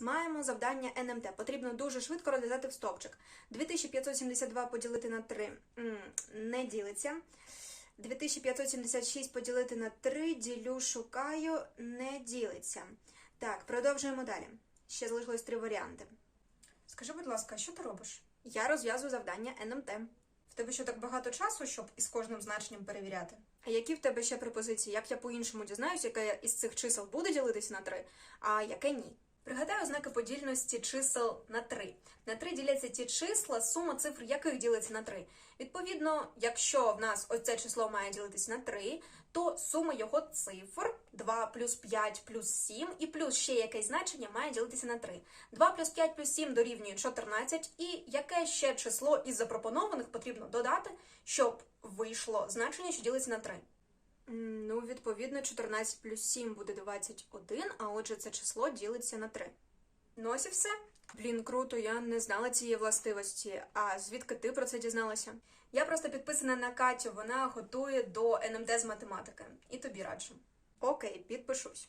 маємо завдання НМТ. Потрібно дуже швидко розв'язати в стовпчик. 2572 поділити на 3 не ділиться. 2576 поділити на 3, ділю, шукаю, не ділиться. Так, продовжуємо далі. Ще залишилось три варіанти. Скажи, будь ласка, що ти робиш? Я розв'язую завдання НМТ. В тебе що так багато часу, щоб із кожним значенням перевіряти? А які в тебе ще пропозиції? Як я по-іншому дізнаюсь, яке із цих чисел буде ділитися на 3, а яке ні? Пригадай ознаки подільності чисел на 3. На 3 діляться ті числа, сума цифр яких ділиться на 3. Відповідно, якщо в нас ось це число має ділитися на 3, то сума його цифр 2 плюс 5 плюс 7 і плюс ще якесь значення має ділитися на 3. 2 плюс 5 плюс 7 дорівнює 14, і яке ще число із запропонованих потрібно додати, щоб вийшло значення, що ділиться на 3. Ну, відповідно, 14 плюс 7 буде 21, а отже, це число ділиться на 3. Ну ось і все. Блін, круто, я не знала цієї властивості. А звідки ти про це дізналася? Я просто підписана на Катю, вона готує до НМД з математики. І тобі раджу. Окей, підпишусь.